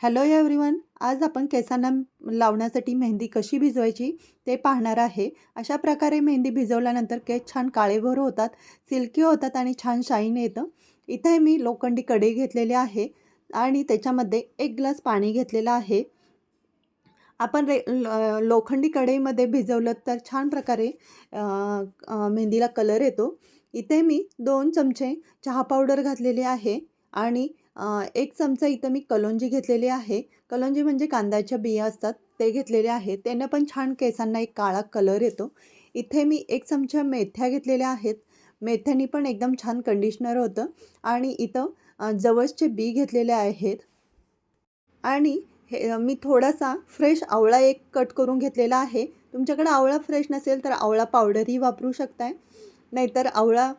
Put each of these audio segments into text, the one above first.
Hello everyone आज आपण केसांना लावण्यासाठी मेहंदी कशी भिजवायची ते पाहणार आहे. अशा प्रकारे मेहंदी भिजवल्यानंतर केस छान काळेभोर होतात सिल्की होतात आणि छान शाईन येतं. इथे मी लोखंडी कढई घेतलेली आहे आणि त्याच्यामध्ये एक ग्लास पाणी घेतलेलं आहे. आपण रे ल- लोखंडी कढईमध्ये भिजवलं तर छान प्रकारे मेहंदीला कलर येतो. इथे मी दोन चमचे चहा पावडर घातलेले आहे आणि एक चमचा इथं मी कलोंजी घेतलेली आहे. कलोंजी म्हणजे कांद्याच्या बिया असतात ते घेतलेले आहे. त्यानं पण छान केसांना एक काळा कलर येतो. इथे मी एक चमचा मेथ्या घेतलेल्या आहेत. मेथ्यानी पण एकदम छान कंडिशनर होतं. आणि इथं जवसचे बी घेतलेले आहेत. आणि हे मी थोडासा फ्रेश आवळा एक कट करून घेतलेला आहे. तुमच्याकडे आवळा फ्रेश नसेल तर आवळा पावडरही वापरू शकताय. नाहीतर आवळा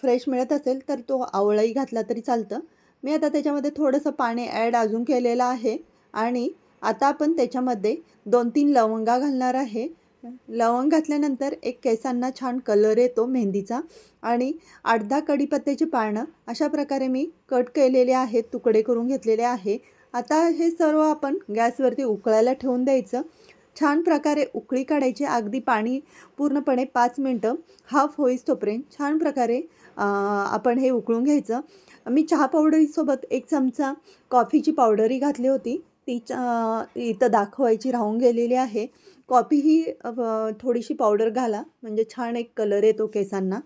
फ्रेश मिळत असेल तर तो आवळाही घातला तरी चालतं. मी आता त्याच्यामध्ये थोडंसं पाणी ॲड अजून केलेलं आहे आणि आता आपण त्याच्यामध्ये दोन तीन लवंगा घालणार आहे. लवंग घातल्यानंतर एक केसांना छान कलर येतो मेहंदीचा आणि आठ दहा कढीपत्त्याची पानं अशा प्रकारे मी कट केलेले आहेत तुकडे करून घेतलेले आहे. आता हे सर्व आपण गॅसवरती उकळायला ठेवून द्यायचं. छान प्रकारे उकळी काढायची अगदी पाणी पूर्णपणे पाच मिनटं हाफ होईस तोपर्यंत छान प्रकारे आपण हे उकळून घ्यायचं. मी चहा पावडरीसोबत एक चमचा कॉफीची पावडरही घातली होती. ती च इथं दाखवायची राहून गेलेली आहे. कॉफी ही थोडीशी पावडर घाला. म्हणजे छान एक कलर येतो केसांना.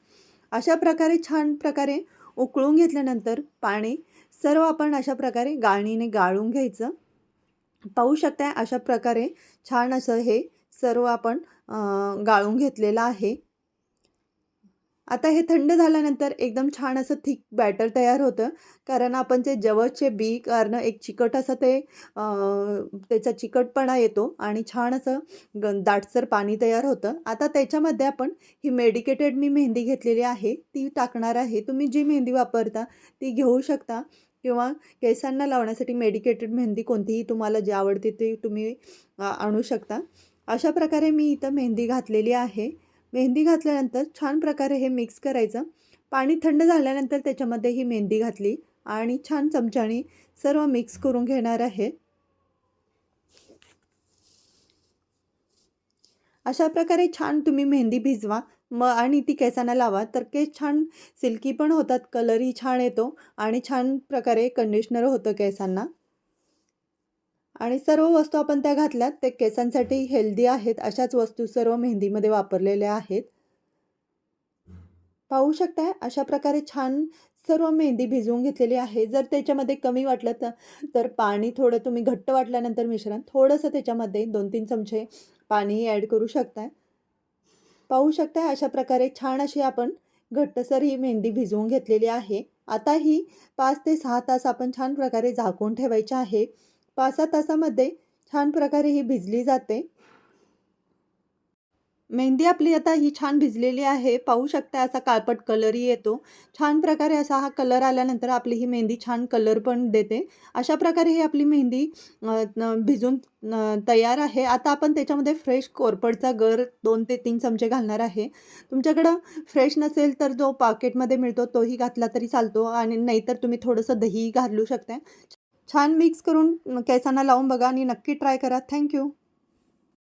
अशा प्रकारे छान प्रकारे उकळून घेतल्यानंतर पाणी सर्व आपण अशा प्रकारे गाळणीने गाळून घ्यायचं. पाहू शकताय अशा प्रकारे छान असं हे सर्व आपण गाळून घेतलेलं आहे. आता हे थंड झाल्यानंतर एकदम छान असं थिक बॅटर तयार होतं. कारण आपण जे जवळचे बी कारण एक चिकट असं ते त्याचा चिकटपणा येतो आणि छान असं ग दाटसर पाणी तयार होतं. आता त्याच्यामध्ये आपण ही मेडिकेटेड मी मेहंदी घेतलेली आहे. ती टाकणार आहे. तुम्ही जी मेहंदी वापरता ती घेऊ शकता. किंवा केसांना लावण्यासाठी मेडिकेटेड मेहंदी कोणतीही तुम्हाला जी आवडते ती तुम्ही आणू शकता. अशा प्रकारे मी इथं मेहंदी घातलेली आहे. मेहंदी घातल्यानंतर छान प्रकारे हे मिक्स करायचं. पाणी थंड झाल्यानंतर त्याच्यामध्ये ही मेहंदी घातली आणि छान चमच्याने सर्व मिक्स करून घेणार आहे. अशा प्रकारे छान तुम्ही मेहंदी भिजवा. मग आणि ती केसांना लावा. तर केस छान सिल्की पण होतात कलरही छान येतो आणि छान प्रकारे कंडिशनर होतं केसांना. आणि सर्व वस्तू आपण त्या घातल्यात ते केसांसाठी हेल्दी आहेत अशाच वस्तू सर्व मेहंदीमध्ये वापरलेल्या आहेत. पाहू शकताय अशा प्रकारे छान सर्व मेहंदी भिजवून घेतलेली आहे. जर त्याच्यामध्ये कमी वाटलं तर तर पाणी थोडं तुम्ही घट्ट वाटल्यानंतर मिश्रण थोडंसं त्याच्यामध्ये दोन तीन चमचे पाणीही ॲड करू शकताय. पाहू शकताय अशा प्रकारे छान अशी आपण घट्टसर ही मेहंदी भिजवून घेतलेली आहे. आता ही पाच ते सहा तास आपण छान प्रकारे झाकून ठेवायची आहे. पाच सहा तासामध्ये छान प्रकारे ही भिजली जाते. मेहंदी आपली आता ही छान भिजलेली आहे. पाहू शकता असा काळपट कलरही येतो. छान प्रकारे असा हा कलर आल्यानंतर आपली ही मेहंदी छान कलर पण देते. अशा प्रकारे ही आपली मेहंदी भिजून तयार आहे. आता आपण त्याच्यामध्ये फ्रेश कोरपडचा गर दोन ते तीन चमचे घालणार आहे. तुमच्याकडं फ्रेश नसेल तर जो पाकेटमध्ये मिळतो तोही घातला तरी चालतो आणि नाहीतर तुम्ही थोडंसं दही घालू शकता. छान मिक्स करून केसांना लावून बघा आणि नक्की ट्राय करा. थँक्यू